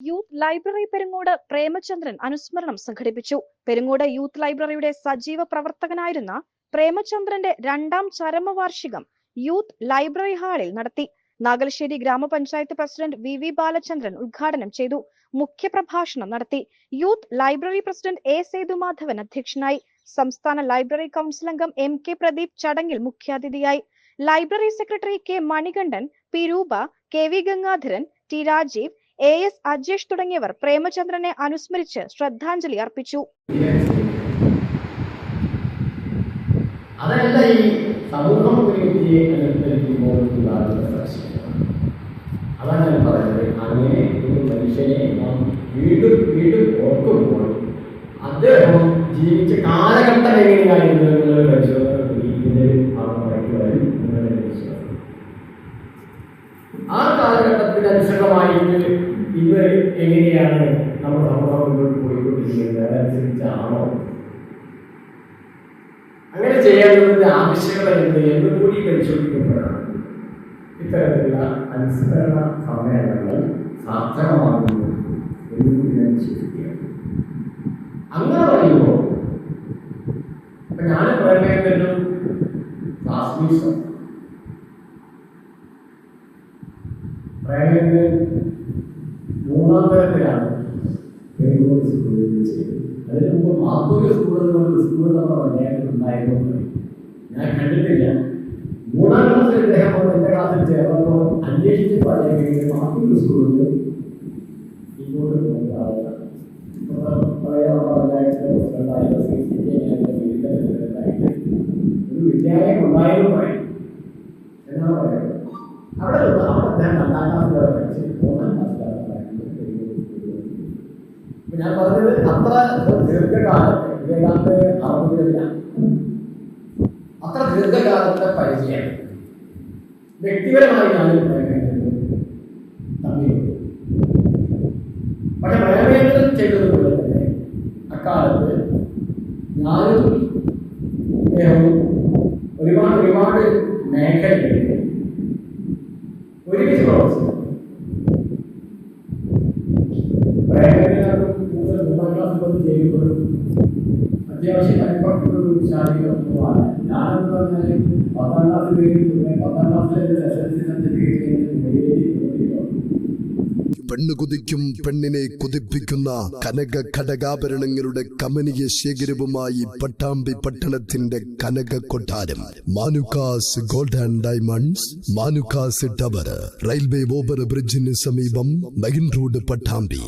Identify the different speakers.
Speaker 1: Youth library Perungode Premachandran അനുസ്മരണം സംഘടിപ്പിച്ചു. Perungode youth ലൈബ്രറിയുടെ സജീവ പ്രവർത്തകനായിരുന്ന പ്രേമചന്ദ്രന്റെ രണ്ടാം ചരമവാർഷികം യൂത്ത് ലൈബ്രറി ഹാളിൽ നടത്തി. നാഗലശ്ശേരി ഗ്രാമപഞ്ചായത്ത് പ്രസിഡന്റ് വി വി ബാലചന്ദ്രൻ ഉദ്ഘാടനം ചെയ്തു. മുഖ്യപ്രഭാഷണം നടത്തി. Youth library president A Sethumadhavan അധ്യക്ഷനായി. സംസ്ഥാന ലൈബ്രറി കൗൺസിൽ അംഗം എം കെ പ്രദീപ് ചടങ്ങിൽ മുഖ്യാതിഥിയായി. Library secretary K Manikandan P Roopa K V Gangadharan T Rajeev A S Ajesh തുടങ്ങിയവർ പ്രേമചന്ദ്രനെ അനുസ്മരിച്ച് ശ്രദ്ധാഞ്ജലി അർപ്പിച്ചു.
Speaker 2: അതല്ല ഈ സമൂഹം ഒരു വ്യക്തിയെ അനുസരിക്കുമ്പോൾ അതാണ് ഞാൻ പറയുന്നത്. അങ്ങനെ ഒരു മനുഷ്യനെ നാം വീണ്ടും വീണ്ടും ഓർക്കുമ്പോൾ അദ്ദേഹം ജീവിച്ച കാലഘട്ടം എങ്ങനെയായിരുന്നു പരിശോധന ആ കാലഘട്ടത്തിന് അനുസൃതമായിട്ട് ഇന്ന് എങ്ങനെയാണ് നമ്മുടെ സമൂഹം മുന്നോട്ട് പോയിക്കൊണ്ടിരിക്കുന്നത്? അതനുസരിച്ചാണോ അങ്ങനെ ചെയ്യേണ്ടതിന്റെ ആവശ്യകത എന്ത്? എന്ന് കൂടി പരിശോധിക്കുമ്പോഴാണ് ഇത്തരത്തിലുള്ള അനുസ്മരണ സമ്മേളനങ്ങൾ സാർത്ഥകമാകുന്നു എന്ന് കൂടി ഞാൻ ചിന്തിക്കുകയാണ് അങ്ങനെ പറയുമ്പോൾ ഇപ്പൊ ഞാൻ പറയുന്നതിലും ക്ലാസ്മേറ്റ്സും പ്രേമന്റെ മൂന്നാം തരത്തിലാണ് അതിന് മുമ്പ് മാത്തൂര് സ്കൂളിൽ നിന്ന് സ്കൂൾ നമ്മുടെ പഞ്ചായത്തിൽ ഉണ്ടായിരുന്നു ഞാൻ കണ്ടിട്ടില്ല. മൂന്നാം ക്ലാസ്സിൽ ഇദ്ദേഹം വന്ന് എന്റെ ക്ലാസ്സിൽ ചേർന്നപ്പോൾ അന്വേഷിച്ച് പറയുകയും മാത്തൂര് സ്കൂളിൽ ഇങ്ങോട്ട് പഴയ പഞ്ചായത്തിലെ പ്രസിഡന്റായിട്ട് സി സി കെ ആയിട്ട് പ്രസിഡന്റായിട്ട് ഒരു വിദ്യാലയം അവിടെ അവിടെ ഞാൻ രണ്ടാം ക്ലാസ്സിൽ പഠിച്ച് മൂന്നാം ക്ലാസ്സിലാണ് പറയുന്നത് പെരുങ്ങോട് സ്കൂളിൽ ഇപ്പൊ ഞാൻ പറഞ്ഞത് അത്ര ദീർഘകാലം ഏതാണ്ട് അറുപതിലല്ല. അത്ര ദീർഘകാലത്തെ പരിചയം വ്യക്തിപരമായി ഞാൻ തമ്മിലുണ്ട് പക്ഷെ പ്രേമേന്ദ്രൻ ചെയ്തതുപോലെ തന്നെ അക്കാലത്ത് ഞാനും അദ്ദേഹവും ഒരുപാട് ഒരുപാട് മേഖലകളിൽ ഒരുമിച്ച് പ്രവർത്തിച്ചു. മൂന്നാം ചെയ്യപ്പെടും അത്യാവശ്യം അനുഭവപ്പെട്ടൊരു ശാരീരികമാണ് ഞാനെന്ന് പറഞ്ഞാൽ പത്താം ക്ലാസ് കഴിഞ്ഞു പത്താം ക്ലാസ്സിലെ എൽ
Speaker 3: പെണ്ണ് കുതിക്കും പെണ്ണിനെ കുതിപ്പിക്കുന്ന കനക ഘടകാഭരണങ്ങളുടെ കമനീയ ശേഖരവുമായി പട്ടാമ്പി പട്ടണത്തിന്റെ കനക കൊട്ടാരം. Manukkas gold and diamonds Manukkas tower railway over ബ്രിഡ്ജിന് സമീപം മെയിൻ റോഡ് പട്ടാമ്പി.